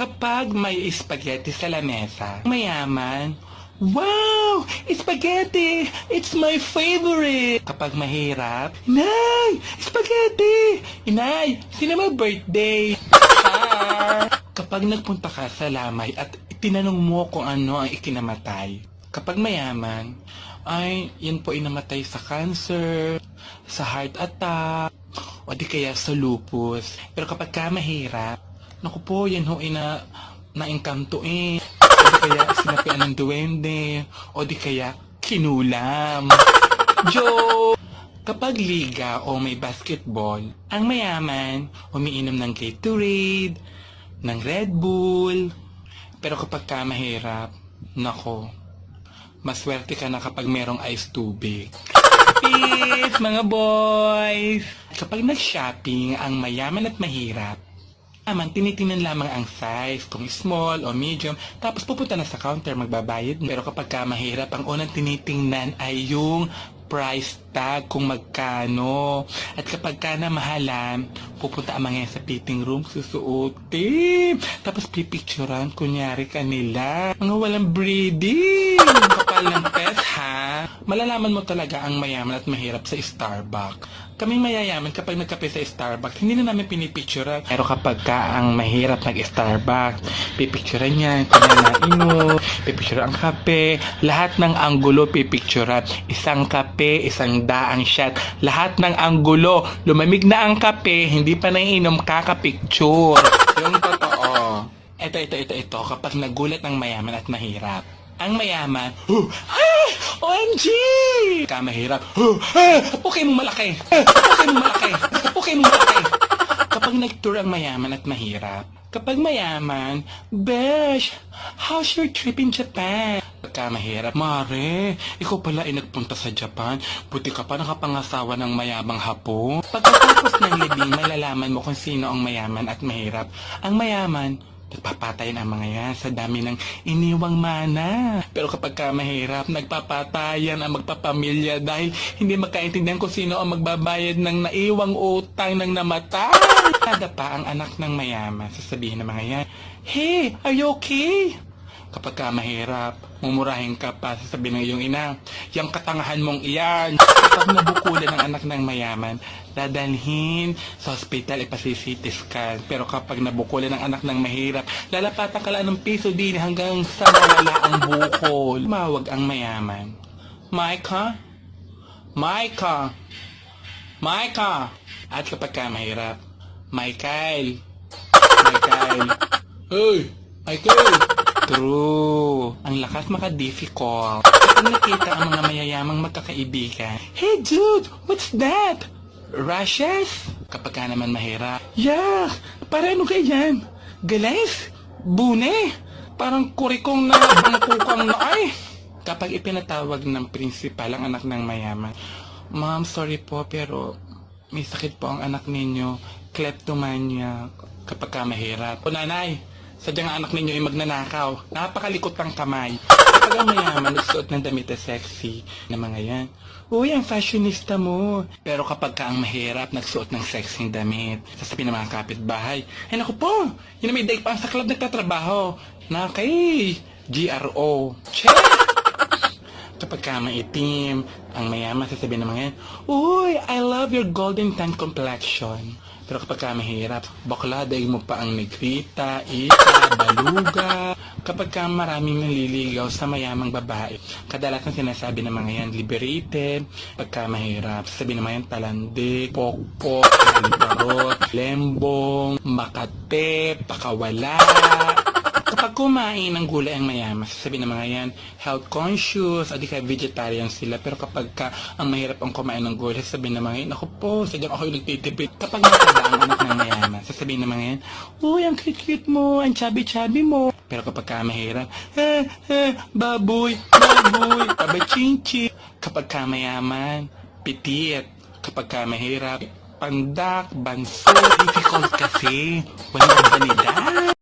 Kapag may spaghetti sa lamesa, mayaman, Wow! Spaghetti! It's my favorite! Kapag mahirap, Inay! Spaghetti! Inay! Sino mo birthday? Kapag nagpunta ka sa lamay at tinanong mo kung ano ang ikinamatay, kapag mayaman, ay, yan po inamatay sa cancer, sa heart attack, o di kaya sa lupus. Pero kapag ka mahirap, naku po, yan ho ina naingkantuin. O di kaya sinapian ng duwende. O di kaya kinulam. Joke! Kapag liga o may basketball, ang mayaman umiinom ng Gatorade, ng Red Bull. Pero kapag ka mahirap, nako, maswerte ka na kapag merong ice tubig. Peace, mga boys! Kapag nag-shopping ang mayaman at mahirap, naman tinitingnan lamang ang size, kung small o medium, tapos pupunta na sa counter magbabayad. Pero kapag ka mahirap, ang unang tinitingnan ay yung price tag kung magkano. At kapag ka na mahalan, pupunta ang mga sa fitting room, susuotin. Tapos pipicturan, kunyari kanila. Mga walang breeding. Kapal ng? Malalaman mo talaga ang mayaman at mahirap sa Starbucks. Kaming mayayaman kapag nagkape sa Starbucks, hindi na namin pinipicturan. Pero kapag ka ang mahirap nag-Starbucks, pipicturan niya, kanya na pipicturan ang kape, lahat ng anggulo pipicturan. Isang kape, isang daang shot, lahat ng anggulo, lumamig na ang kape, hindi pa naiinom, kakapicture. Yung totoo. Ito, ito, ito, ito, kapag nagulat ang mayaman at mahirap, ang mayaman, huh, OMG! Ka mahirap, ah, okay mo malaki, okay mo malaki, okay mo malaki. Kapag nag-tour ang mayaman at mahirap, kapag mayaman, Besh, how's your trip in Japan? Pagka mahirap, Mare, ikaw pala ay nagpunta sa Japan, buti ka pa nakapangasawa ng mayabang hapon. Pagkatapos ng libing, malalaman mo kung sino ang mayaman at mahirap. Ang mayaman, Nagpapatayin ang mga yan sa dami ng iniwang mana. Pero kapag ka mahirap, nagpapatayan ang magpapamilya dahil hindi magkaintindihan kung sino ang magbabayad ng naiwang utang ng namatay. Kada pa ang anak ng mayaman, sasabihin ng mga yan, Hey, are you okay? Kapag ka mahirap, mumurahin ka pa, sasabihin ng iyong ina, yung katangahan mong iyan. Kapag nabukulan ng anak ng mayaman, dadalhin sa hospital ipasi-CT scan. Pero kapag nabukulan ng anak ng mahirap, lalapatan ka lang ng piso din hanggang sa mawala ang bukol. Mawag ang mayaman. Micah? Micah? Micah? At kapag ka mahirap, Michael? Michael? Hey! Michael! True. Ang lakas maka-difficult. Kapag nakita ang mga mayayamang magkakaibigan, Hey dude, what's that? Rashes? Kapag ka naman mahirap, Yeah, para ano ganyan? Galis? Bune? Parang kurikong na bangkukang na ay. Kapag ipinatawag ng principal ang anak ng mayaman, Ma'am, sorry po pero may sakit po ang anak ninyo, kleptomania, kapag ka mahirap. O nanay, sadyang ang anak ninyo ay magnanakaw, napakalikot ng kamay. Kapag ang mayaman, nagsuot ng damit sexy na mga yan. Uy, ang fashionista mo. Pero kapag ka ang mahirap, nagsuot ng sexy damit, sasabihin ng mga kapitbahay, ay naku po, yun na may daig pa sa club nagtatrabaho. Na kay GRO. Check! Kapag ka maitim, ang mayaman sasabihin mga yan, Uy, I love your golden tan complexion. Pero kapag ka mahirap, bakla, daig mo pa ang negrita, ita, baluga. Kapag ka maraming naliligaw sa mayamang babae, kadalasan sinasabi ng mga yan, liberated. Pagka mahirap, ng mga yan, talande, pokpok, aliparot, lembong, makate, pakawala. Kapag kumain ng gulay ang mayaman, sasabihin ng mga yan, health conscious, o di kaya vegetarian sila. Pero kapag ka ang mahirap ang kumain ng gulay, sasabihin ng mga yan, ako po, sadyang ako yung nagtitipid. Kapag matanda ang anak ng mayaman, sasabihin ng mga yan, uy, ang cute-cute mo, ang chubby-chubby mo. Pero kapag ka mahirap, eh, eh, baboy, baboy, tabachinchi. Kapag ka mayaman, pitit. Kapag ka mahirap, pandak, banso, difficult kasi. Walang banidad.